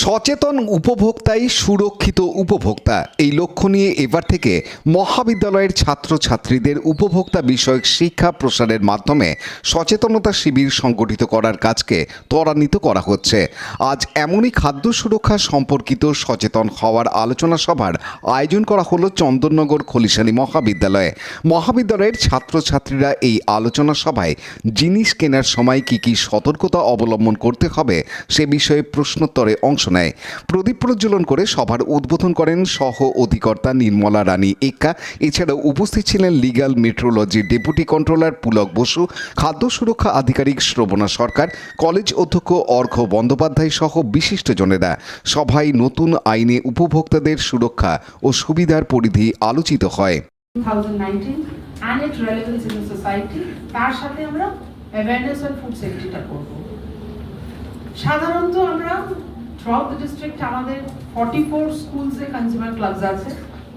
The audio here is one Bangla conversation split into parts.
সচেতন উপভোক্তাই সুরক্ষিত উপভোক্তা। এই লক্ষ্য নিয়ে এবার থেকে মহাবিদ্যালয়ের ছাত্রছাত্রীদের উপভোক্তা বিষয়ক শিক্ষা প্রসারের মাধ্যমে সচেতনতা শিবির সংগঠিত করার কাজকে ত্বরান্বিত করা হচ্ছে। আজ এমনই খাদ্য সুরক্ষা সম্পর্কিত সচেতন হওয়ার আলোচনা সভার আয়োজন করা হলো চন্দননগর খলিশানী মহাবিদ্যালয়ে। মহাবিদ্যালয়ের ছাত্রছাত্রীরা এই আলোচনা সভায় জিনিস কেনার সময় কি কি সতর্কতা অবলম্বন করতে হবে সে বিষয়ে প্রশ্নোত্তরে অংশ নেয়। প্রদীপ প্রজ্বলন করে সভার উদ্বোধন করেন সহ অধিকর্তা নির্মলা রানী এক্কা। এছাড়াও উপস্থিত ছিলেন লিগ্যাল মেট্রোলজির ডেপুটি কন্ট্রোলার পুলক বসু, খাদ্য সুরক্ষা আধিকারিক শ্রবণা সরকার, কলেজ অধ্যক্ষ অর্ঘ বন্দ্যোপাধ্যায় সহ বিশিষ্টজনেরা। সভায় নতুন আইনে উপভোক্তাদের সুরক্ষা ও সুবিধার পরিধি আলোচিত হয়। সাধারণত আমরা থ্রুআউট দ্য ডিস্ট্রিক্ট আমাদের 44 স্কুলসে কনজিউমার ক্লাবস আছে।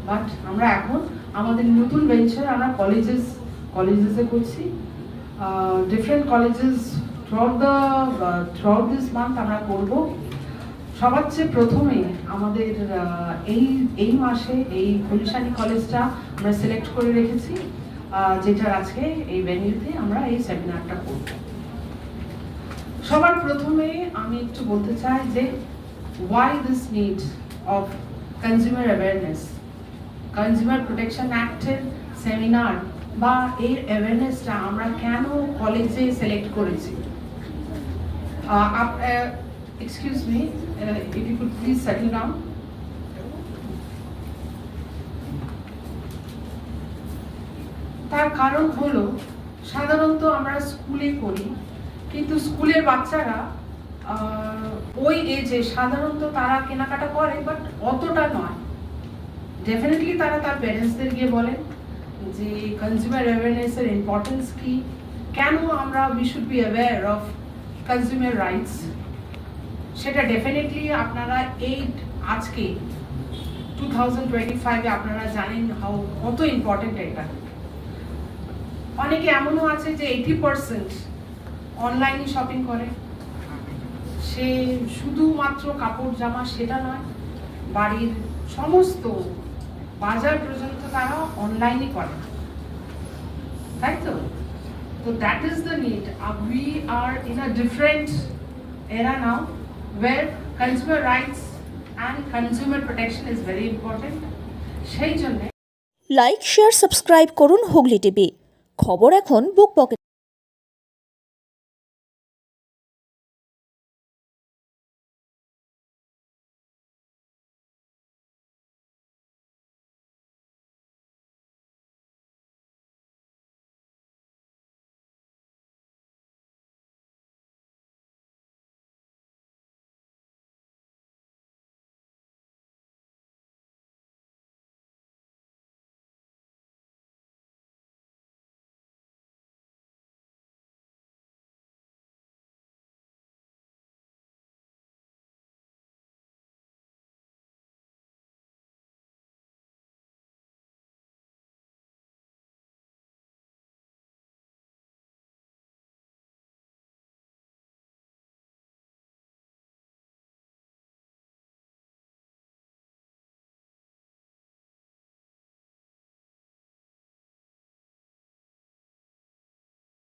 বাট আমরা এখন আমাদের নতুন ভেঞ্চার আমরা কলেজেস কলেজেসে করছি। Different colleges throughout the throughout this month আমরা করব। সবার চেয়ে প্রথমে আমাদের এই এই মাসে এই খলিশানি কলেজটা আমরা সিলেক্ট করে রেখেছি। যেটার আজকে এই ভেনিউতে আমরা এই সেমিনারটা করব। সবার প্রথমে আমি একটু বলতে চাই যে why this need of consumer awareness consumer protection অ্যাক্টের seminar বা এর অ্যাওয়ারনেসটা আমরা কেন কলেজে সিলেক্ট করেছি me, uh, if you could please settle down. তার কারণ হলো সাধারণত আমরা স্কুলে করি কিন্তু স্কুলের বাচ্চারা ওই এজে সাধারণত তারা কেনাকাটা করে বাট অতটা নয়। ডেফিনেটলি তারা তার প্যারেন্টসদের গিয়ে বলেন যে কনজিউমার অ্যাওয়ারনেসের ইম্পর্টেন্স কি? কেন আমরা we should be aware of consumer rights সেটা ডেফিনেটলি আপনারা এই আজকে টু থাউজেন্ড টোয়েন্টি ফাইভে আপনারা জানেন হাউ কত ইম্পর্টেন্ট এটা। অনেকে এমনও আছে যে এইটি পার্সেন্ট অনলাইনে শপিং করে। সে শুধুমাত্র কাপড় জামা সেটা নয়, বাড়ির সমস্ত বাজার পর্যন্ত তারা অনলাইনে করে। তাই তো? তো that is the need we are in a different এরা now way consumer rights and consumer protection is very important সেই জন্য লাইক শেয়ার সাবস্ক্রাইব করুন হুগলি টিভি। খবর এখন বুক